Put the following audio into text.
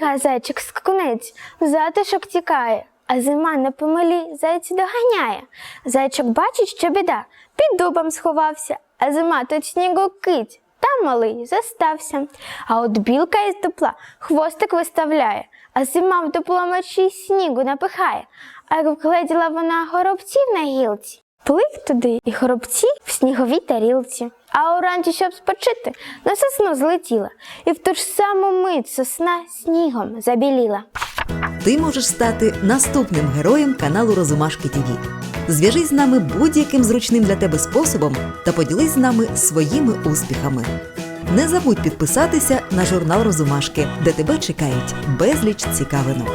А зайчик скакунець в затишок тікає, а зима на помилі зайця доганяє. Зайчик бачить, що біда, під дубом сховався, а зима тут снігу кить. Там малий застався. А от білка із тепла хвостик виставляє, а зима в дупло мечі снігу напихає. А як вгледіла вона горобців на гілці, плив туди і горобці в сніговій тарілці. А уранці, щоб спочити, на сосну злетіла, і в ту ж саму мить сосна снігом забіліла. Ти можеш стати наступним героєм каналу Розумашки ТВ. Зв'яжись з нами будь-яким зручним для тебе способом та поділись з нами своїми успіхами. Не забудь підписатися на журнал Розумашки, де тебе чекають безліч цікавинок.